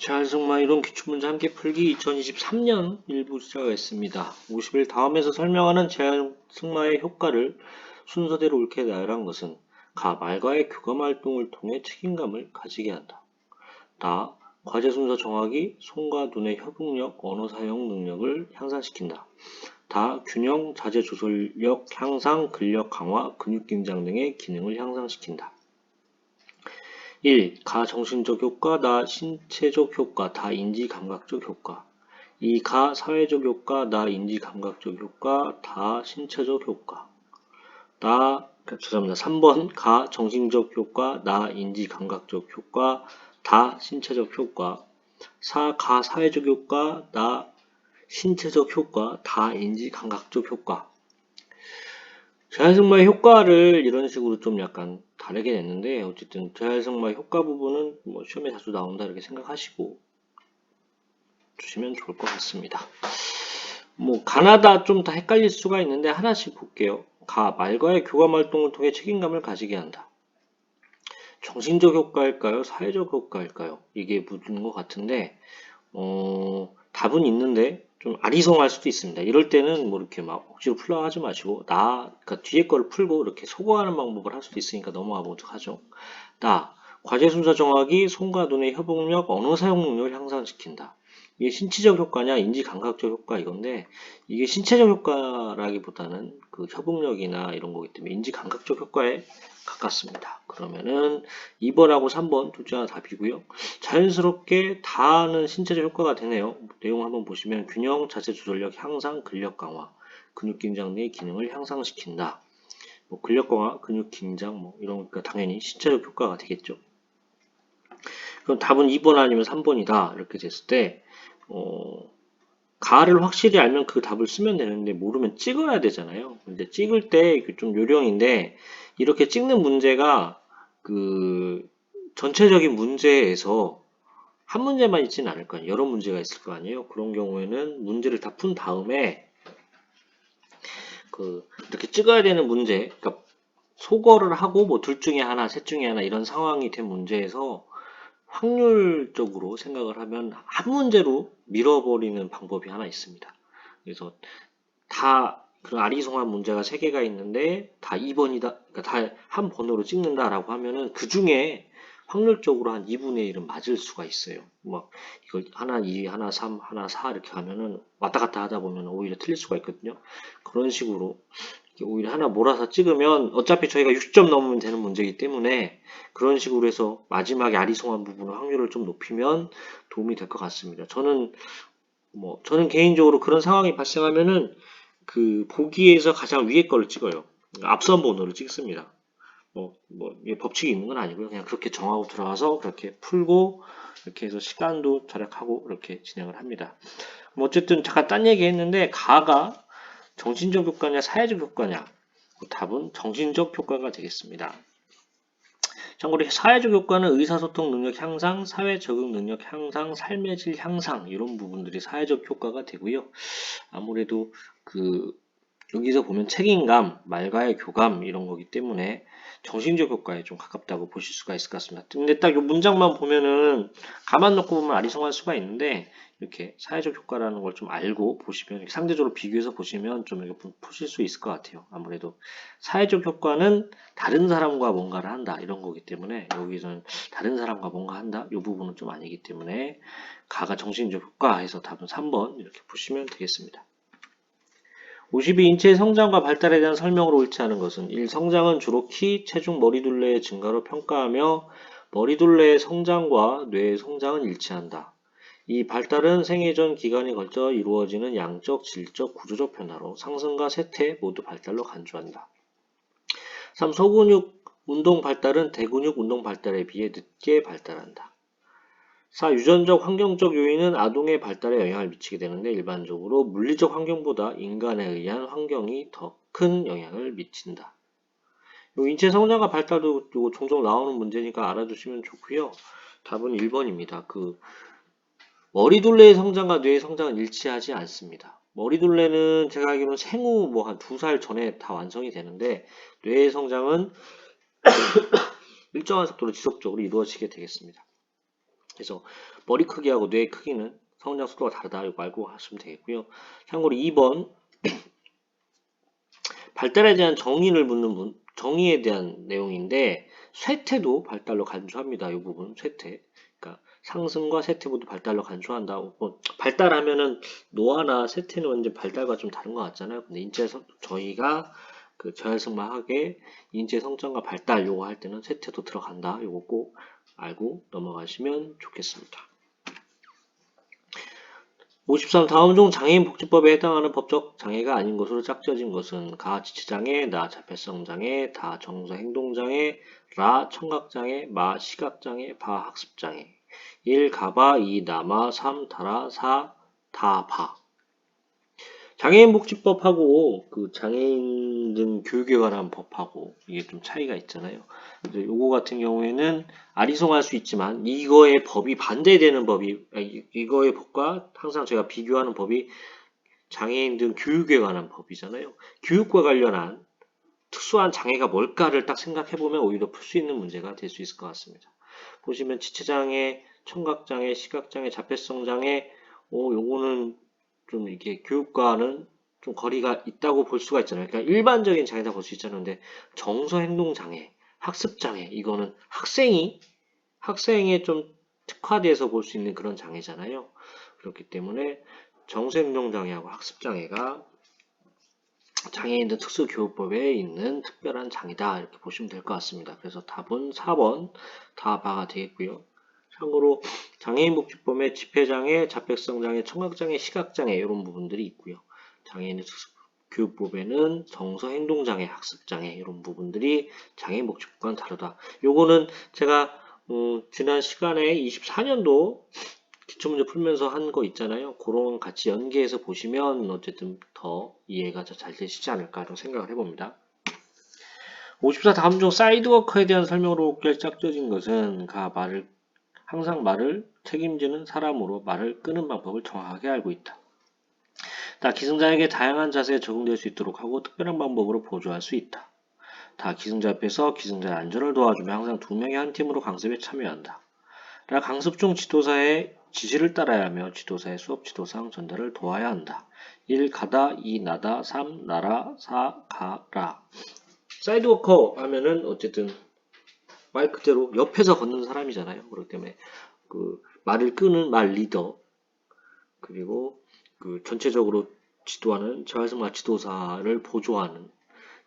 자연승마 이론 기출문제 함께 풀기 2023년 일부 시작하겠습니다. 50일 다음에서 설명하는 자연승마의 효과를 순서대로 옳게 나열한 것은 가 말과의 교감 활동을 통해 책임감을 가지게 한다. 나 과제 순서 정하기, 손과 눈의 협응력, 언어 사용 능력을 향상시킨다. 다 균형, 자제 조절력 향상, 근력 강화, 근육 긴장 등의 기능을 향상시킨다. 1. 가 정신적 효과, 나 신체적 효과, 다 인지 감각적 효과. 2. 가 사회적 효과, 나 인지 감각적 효과, 다 신체적 효과. 나 죄송합니다. 3번 가 정신적 효과, 나 인지 감각적 효과, 다 신체적 효과. 4. 가 사회적 효과, 나 신체적 효과, 다 인지 감각적 효과. 자연승마의 효과를 이런 식으로 좀 약간 다르게 냈는데 어쨌든 자연승마의 효과 부분은 뭐 시험에 자주 나온다 이렇게 생각하시고 주시면 좋을 것 같습니다. 뭐 가나다 좀 다 헷갈릴 수가 있는데 하나씩 볼게요. 가 말과의 교감 활동을 통해 책임감을 가지게 한다. 정신적 효과일까요? 사회적 효과일까요? 이게 묻는 것 같은데 어, 답은 있는데 좀 아리송할 수도 있습니다. 이럴 때는 뭐 이렇게 막 억지로 풀려 하지 마시고 나 그러니까 뒤에 거를 풀고 이렇게 소거하는 방법을 할 수도 있으니까 넘어가 보도록 하죠. 나 과제 순서 정하기, 손과 눈의 협응력, 언어 사용 능력을 향상시킨다. 이게 신체적 효과냐 인지 감각적 효과 이건데 이게 신체적 효과라기보다는 그 협응력이나 이런 거기 때문에 인지 감각적 효과에 가깝습니다. 그러면은 2번하고 3번 둘중 하나 답이고요. 자연스럽게 다는 신체적 효과가 되네요. 내용 한번 보시면 균형, 자세 조절력 향상, 근력 강화, 근육 긴장 내 기능을 향상시킨다. 뭐 근력 강화, 근육 긴장 뭐 이런 거 당연히 신체적 효과가 되겠죠. 그럼 답은 2번 아니면 3번이다. 이렇게 됐을 때 어, 가를 확실히 알면 그 답을 쓰면 되는데 모르면 찍어야 되잖아요. 근데 찍을 때 좀 요령인데 이렇게 찍는 문제가 그 전체적인 문제에서 한 문제만 있지는 않을 거예요. 여러 문제가 있을 거 아니에요. 그런 경우에는 문제를 다 푼 다음에 그 이렇게 찍어야 되는 문제, 그러니까 소거를 하고 뭐 둘 중에 하나, 셋 중에 하나 이런 상황이 된 문제에서 확률적으로 생각을 하면 한 문제로 밀어버리는 방법이 하나 있습니다. 그래서 다 그런 아리송한 문제가 세 개가 있는데 다 2번이다, 그러니까 다 한 번호로 찍는다라고 하면은 그 중에 확률적으로 한 2분의 1은 맞을 수가 있어요. 막 이걸 하나 2, 하나 3, 하나 4 이렇게 하면은 왔다 갔다 하다 보면 오히려 틀릴 수가 있거든요. 그런 식으로 오히려 하나 몰아서 찍으면 어차피 저희가 60점 넘으면 되는 문제이기 때문에 그런 식으로 해서 마지막에 아리송한 부분의 확률을 좀 높이면 도움이 될 것 같습니다. 저는 뭐 저는 개인적으로 그런 상황이 발생하면은 그 보기에서 가장 위에 거를 찍어요. 앞선 번호를 찍습니다. 뭐, 뭐, 법칙이 있는 건 아니고요. 그냥 그렇게 정하고 들어가서 그렇게 풀고, 이렇게 해서 시간도 절약하고, 이렇게 진행을 합니다. 뭐 어쨌든 잠깐 딴 얘기 했는데, 가가 정신적 효과냐, 사회적 효과냐? 그 답은 정신적 효과가 되겠습니다. 참고로 사회적 효과는 의사소통 능력 향상, 사회 적응 능력 향상, 삶의 질 향상 이런 부분들이 사회적 효과가 되고요. 아무래도 그 여기서 보면 책임감, 말과의 교감 이런 거기 때문에 정신적 효과에 좀 가깝다고 보실 수가 있을 것 같습니다. 근데 딱 이 문장만 보면은 가만 놓고 보면 아리송할 수가 있는데 이렇게 사회적 효과라는 걸 좀 알고 보시면 상대적으로 비교해서 보시면 좀 이렇게 푸실 수 있을 것 같아요. 아무래도 사회적 효과는 다른 사람과 뭔가를 한다 이런 거기 때문에 여기서는 다른 사람과 뭔가 한다 이 부분은 좀 아니기 때문에 가가 정신적 효과 해서 답은 3번 이렇게 보시면 되겠습니다. 52. 인체의 성장과 발달에 대한 설명으로 않은 것은 1. 성장은 주로 키, 체중, 머리둘레의 증가로 평가하며 머리둘레의 성장과 뇌의 성장은 일치한다. 이 발달은 생애 전 기간에 걸쳐 이루어지는 양적, 질적, 구조적 변화로 상승과 쇠퇴 모두 발달로 간주한다. 3. 소근육 운동 발달은 대근육 운동 발달에 비해 늦게 발달한다. 4. 유전적 환경적 요인은 아동의 발달에 영향을 미치게 되는데 일반적으로 물리적 환경보다 인간에 의한 환경이 더 큰 영향을 미친다. 요 인체 성장과 발달도 요 종종 나오는 문제니까 알아두시면 좋고요. 답은 1번입니다. 그 머리둘레의 성장과 뇌의 성장은 일치하지 않습니다. 머리둘레는 제가 알기로는 생후 뭐 한 두 살 전에 다 완성이 되는데 뇌의 성장은 일정한 속도로 지속적으로 이루어지게 되겠습니다. 그래서 머리 크기하고 뇌 크기는 성장 속도가 다르다. 이거 알고 하시면 되겠고요. 참고로 2번 발달에 대한 정의를 묻는 문, 정의에 대한 내용인데 쇠퇴도 발달로 간주합니다. 이 부분 쇠퇴. 그러니까 상승과 쇠퇴 모두 발달로 간주한다. 뭐 발달하면은 노화나 쇠퇴는 완전 발달과 좀 다른 것 같잖아요. 근데 인체 성 저희가 그 저혈승마하게 인체 성장과 발달 요거 할 때는 쇠퇴도 들어간다. 요거 꼭 알고 넘어가시면 좋겠습니다. 53. 다음 중 장애인 복지법에 해당하는 법적 장애가 아닌 것으로 짝져진 것은 가 지체장애, 나 자폐성장애, 다 정서행동장애, 라 청각장애, 마 시각장애, 바 학습장애. 1. 가바, 2. 남아, 3. 달아, 4. 다바. 장애인 복지법하고 그 장애인 등 교육에 관한 법하고 이게 좀 차이가 있잖아요. 요거 같은 경우에는 아리송할 수 있지만 이거의 법이 반대되는 법이 이거의 법과 항상 제가 비교하는 법이 장애인 등 교육에 관한 법이잖아요. 교육과 관련한 특수한 장애가 뭘까를 딱 생각해 보면 오히려 풀 수 있는 문제가 될 수 있을 것 같습니다. 보시면 지체장애, 청각장애, 시각장애, 자폐성장애, 어, 요거는 좀 이게 교육과는 좀 거리가 있다고 볼 수가 있잖아요. 그러니까 일반적인 장애다 볼 수 있잖아요. 근데 정서행동장애, 학습장애, 이거는 학생이, 학생에 좀 특화돼서 볼 수 있는 그런 장애잖아요. 그렇기 때문에 정서행동장애하고 학습장애가 장애인들 특수교육법에 있는 특별한 장애다. 이렇게 보시면 될 것 같습니다. 그래서 답은 4번 다바가 되겠고요. 참고로 장애인 복지법에 집회장애, 자폐성장애, 청각장애, 시각장애 이런 부분들이 있고요. 장애인의 교육법에는 정서행동장애, 학습장애 이런 부분들이 장애인 복지법과는 다르다. 요거는 제가 어, 지난 시간에 24년도 기초문제 풀면서 한 거 있잖아요. 그런 같이 연계해서 보시면 어쨌든 더 이해가 잘 되시지 않을까 생각을 해봅니다. 54 다음 중 사이드워커에 대한 설명으로 짝져진 것은 가 말을 항상 말을 책임지는 사람으로 말을 끄는 방법을 정확하게 알고 있다. 다 기승자에게 다양한 자세에 적응될 수 있도록 하고 특별한 방법으로 보조할 수 있다. 다 기승자 앞에서 기승자의 안전을 도와주며 항상 두 명의 한 팀으로 강습에 참여한다. 라 강습 중 지도사의 지시를 따라야 하며 지도사의 수업 지도상 전달을 도와야 한다. 1. 가다 2. 나다 3. 나라 4. 가라 사이드워커 하면은 어쨌든 말 그대로 옆에서 걷는 사람이잖아요. 그렇기 때문에 그 말을 끄는 말 리더 그리고 그 전체적으로 지도하는 재활성마 지도사를 보조하는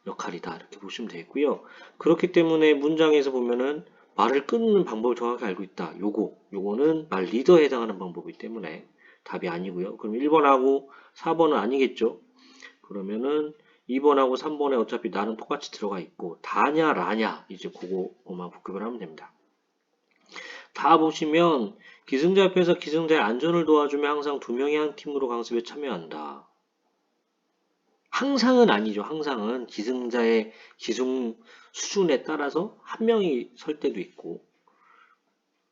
역할이다 이렇게 보시면 되겠고요. 그렇기 때문에 문장에서 보면은 말을 끊는 방법을 정확히 알고 있다. 요거 요거는 말 리더에 해당하는 방법이기 때문에 답이 아니고요. 그럼 1번하고 4번은 아니겠죠. 그러면은 2번하고 3번에 어차피 나는 똑같이 들어가 있고 다냐 라냐 이제 그거만 복습을 하면 됩니다. 다 보시면 기승자 앞에서 기승자의 안전을 도와주며 항상 두 명이 한 팀으로 강습에 참여한다. 항상은 아니죠. 항상은 기승자의 기승 수준에 따라서 한 명이 설 때도 있고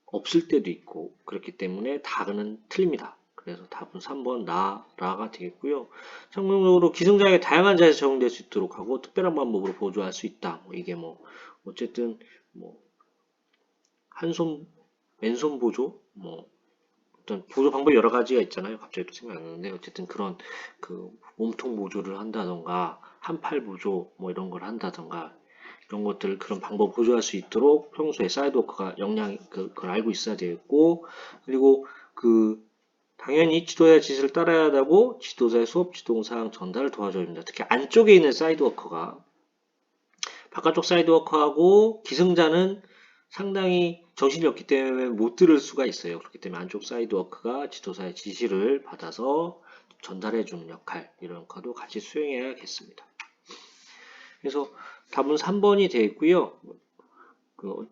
없을 때도 있고 그렇기 때문에 다는 틀립니다. 그래서 답은 3번 나, 라가 되겠고요. 성공적으로 기승자에게 다양한 자세에 적용될 수 있도록 하고 특별한 방법으로 보조할 수 있다. 뭐 이게 뭐 어쨌든 뭐 한 손, 왼손 보조, 뭐 어떤 보조 방법 여러 가지가 있잖아요. 갑자기 또 생각 안 나는데 어쨌든 그런 그 몸통 보조를 한다던가 한팔 보조 뭐 이런 걸 한다던가 이런 것들 그런 방법 보조할 수 있도록 평소에 사이드워크가 역량 그, 그걸 알고 있어야 되겠고 그리고 그 당연히 지도자의 지시를 따라야 하고 지도자의 수업 지도사항 전달을 도와줘야 됩니다. 특히 안쪽에 있는 사이드워커가 바깥쪽 사이드워커하고 기승자는 상당히 정신이 없기 때문에 못 들을 수가 있어요. 그렇기 때문에 안쪽 사이드워크가 지도사의 지시를 받아서 전달해 주는 역할 이런 것도 같이 수행해야겠습니다. 그래서 답은 3번이 되어 있고요. 그,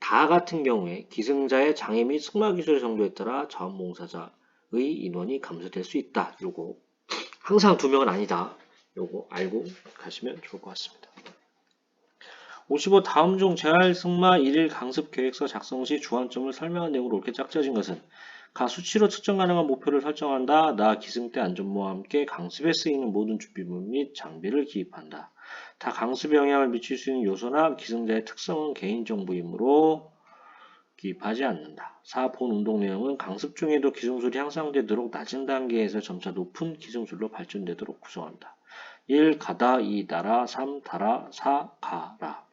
다 같은 경우에 기승자의 장애 및 승마 기술 정도에 따라 자원봉사자 의 인원이 감소될 수 있다. 요거 항상 두 명은 아니다. 요거 알고 가시면 좋을 것 같습니다. 55 다음 중 재활 승마 1일 강습 계획서 작성 시 주안점을 설명한 내용으로 이렇게 짝져진 것은 가 수치로 측정 가능한 목표를 설정한다. 나 기승 때 안전모와 함께 강습에 쓰이는 모든 준비물 및 장비를 기입한다. 다 강습에 영향을 미칠 수 있는 요소나 기승자의 특성은 개인정보이므로 기입하지 않는다. 4. 본 운동 내용은 강습 중에도 기승술이 향상되도록 낮은 단계에서 점차 높은 기승술로 발전되도록 구성한다. 1. 가다 2. 달아 3. 달아 4. 가라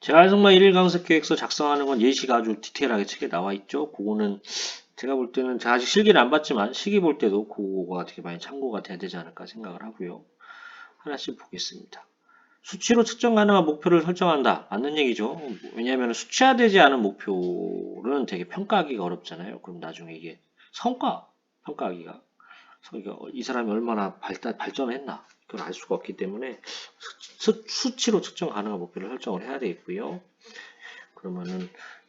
제가 정말 1일 강습 계획서 작성하는 건 예시가 아주 디테일하게 책에 나와 있죠. 그거는 제가 볼 때는 제가 아직 실기를 안 봤지만 시기 볼 때도 그거가 되게 많이 참고가 돼야 되지 않을까 생각을 하고요. 하나씩 보겠습니다. 수치로 측정 가능한 목표를 설정한다. 맞는 얘기죠. 왜냐하면 수치화되지 않은 목표는 되게 평가하기가 어렵잖아요. 그럼 나중에 이게 성과 평가하기가 이 사람이 얼마나 발달, 발전했나 그걸 알 수가 없기 때문에 수, 수치로 측정 가능한 목표를 설정을 해야 되겠고요. 그러면은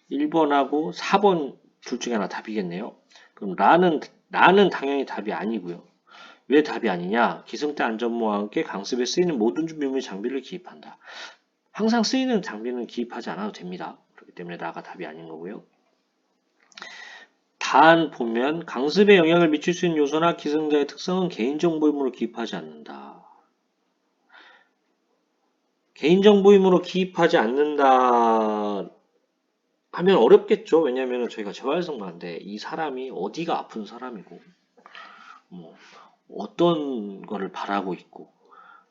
1번하고 4번 둘 중에 하나 답이겠네요. 그럼 라는 라는 당연히 답이 아니고요. 왜 답이 아니냐? 기승대 안전모와 함께 강습에 쓰이는 모든 준비 물 장비를 기입한다. 항상 쓰이는 장비는 기입하지 않아도 됩니다. 그렇기 때문에 나가 답이 아닌 거고요. 단 보면 강습에 영향을 미칠 수 있는 요소나 기승자의 특성은 개인정보임으로 기입하지 않는다. 개인정보임으로 기입하지 않는다 하면 어렵겠죠. 왜냐하면 저희가 재활성가인데 이 사람이 어디가 아픈 사람이고 뭐 어떤 거를 바라고 있고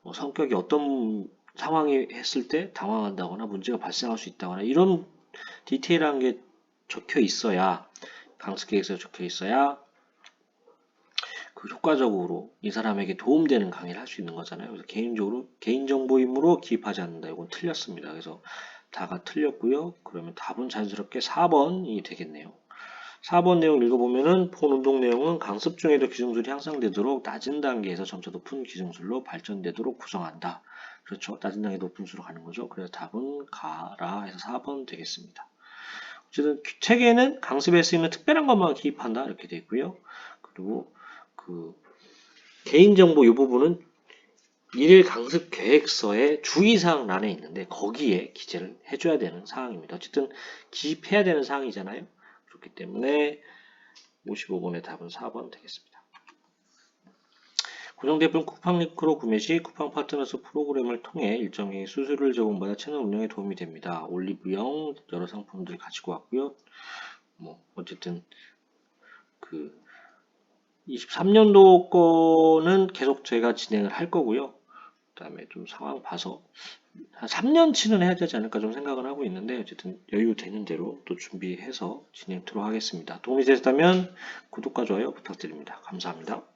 뭐 성격이 어떤 상황이 했을 때 당황한다거나 문제가 발생할 수 있다거나 이런 디테일한 게 적혀 있어야 강습 계획서에 적혀 있어야 그 효과적으로 이 사람에게 도움되는 강의를 할 수 있는 거잖아요. 그래서 개인적으로 개인정보임으로 기입하지 않는다. 이건 틀렸습니다. 그래서 다가 틀렸고요. 그러면 답은 자연스럽게 4번이 되겠네요. 4번 내용 읽어보면은 본 운동 내용은 강습 중에도 기승술이 향상되도록 낮은 단계에서 점차 높은 기승술로 발전되도록 구성한다. 그렇죠. 낮은 단계 높은 수로 가는 거죠. 그래서 답은 가라 해서 4번 되겠습니다. 어쨌든 책에는 강습에 쓰이는 특별한 것만 기입한다 이렇게 되어 있고요. 그리고 그 개인정보 이 부분은 일일 강습 계획서의 주의사항 란에 있는데 거기에 기재를 해줘야 되는 사항입니다. 어쨌든 기입해야 되는 사항이잖아요. 그렇기 때문에 55번의 답은 4번 되겠습니다. 고정대품 쿠팡 링크로 구매 시 쿠팡 파트너스 프로그램을 통해 일정의 수수료를 제공받아 채널 운영에 도움이 됩니다. 올리브영 여러 상품들 가지고 왔고요. 뭐 어쨌든 그 23년도 거는 계속 제가 진행을 할 거고요. 그 다음에 좀 상황 봐서 한 3년치는 해야 되지 않을까 좀 생각을 하고 있는데 어쨌든 여유 되는 대로 또 준비해서 진행토록 하겠습니다. 도움이 되셨다면 구독과 좋아요 부탁드립니다. 감사합니다.